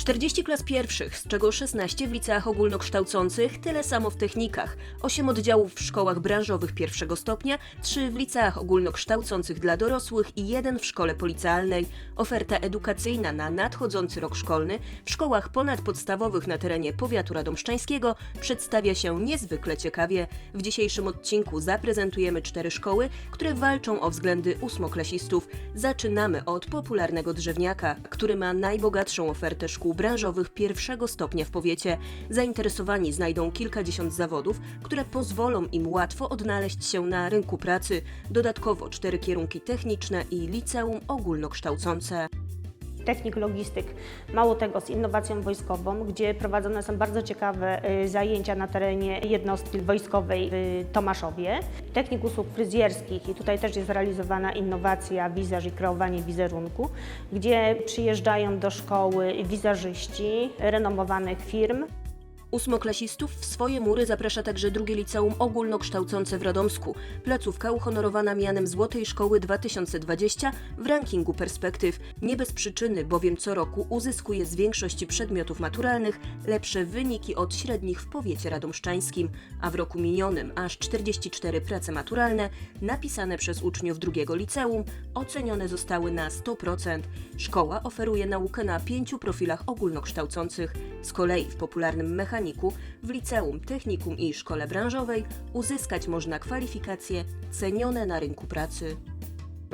40 klas pierwszych, z czego 16 w liceach ogólnokształcących, tyle samo w technikach, 8 oddziałów w szkołach branżowych pierwszego stopnia, 3 w liceach ogólnokształcących dla dorosłych i 1 w szkole policjalnej. Oferta edukacyjna na nadchodzący rok szkolny w szkołach ponadpodstawowych na terenie powiatu radomszczańskiego przedstawia się niezwykle ciekawie. W dzisiejszym odcinku zaprezentujemy cztery szkoły, które walczą o względy ósmoklasistów. Zaczynamy od popularnego drzewniaka, który ma najbogatszą ofertę szkół branżowych pierwszego stopnia w powiecie. Zainteresowani znajdą kilkadziesiąt zawodów, które pozwolą im łatwo odnaleźć się na rynku pracy. Dodatkowo cztery kierunki techniczne i liceum ogólnokształcące. Technik logistyk, mało tego z innowacją wojskową, gdzie prowadzone są bardzo ciekawe y, zajęcia na terenie jednostki wojskowej w Tomaszowie. Technik usług fryzjerskich i tutaj też jest realizowana innowacja, wizaż i kreowanie wizerunku, gdzie przyjeżdżają do szkoły wizażyści renomowanych firm, Ósmoklasistów w swoje mury zaprasza także drugie liceum ogólnokształcące w Radomsku. Placówka uhonorowana mianem Złotej Szkoły 2020 w rankingu perspektyw. Nie bez przyczyny, bowiem co roku uzyskuje z większości przedmiotów maturalnych lepsze wyniki od średnich w powiecie radomszczańskim, a w roku minionym aż 44 prace maturalne napisane przez uczniów drugiego liceum ocenione zostały na 100%. Szkoła oferuje naukę na pięciu profilach ogólnokształcących. Z kolei w popularnym mechaniku, w liceum, technikum i szkole branżowej uzyskać można kwalifikacje cenione na rynku pracy.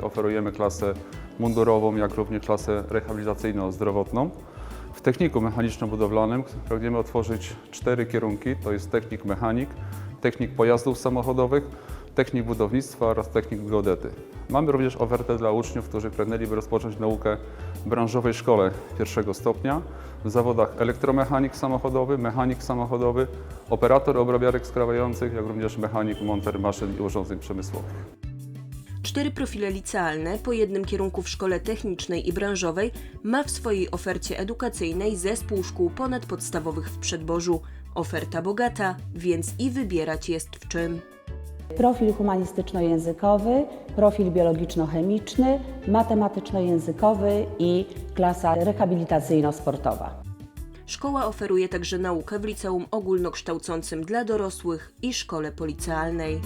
Oferujemy klasę mundurową, jak również klasę rehabilitacyjno-zdrowotną. W techniku mechaniczno-budowlanym pragniemy otworzyć cztery kierunki, to jest technik mechanik, technik pojazdów samochodowych, technik budownictwa oraz technik geodety. Mamy również ofertę dla uczniów, którzy pragnęliby rozpocząć naukę w branżowej szkole pierwszego stopnia w zawodach elektromechanik samochodowy, mechanik samochodowy, operator obrabiarek skrawających, jak również mechanik, monter maszyn i urządzeń przemysłowych. Cztery profile licealne po jednym kierunku w szkole technicznej i branżowej ma w swojej ofercie edukacyjnej zespół szkół ponadpodstawowych w Przedborzu. Oferta bogata, więc i wybierać jest w czym. Profil humanistyczno-językowy, profil biologiczno-chemiczny, matematyczno-językowy i klasa rehabilitacyjno-sportowa. Szkoła oferuje także naukę w liceum ogólnokształcącym dla dorosłych i szkole policjalnej.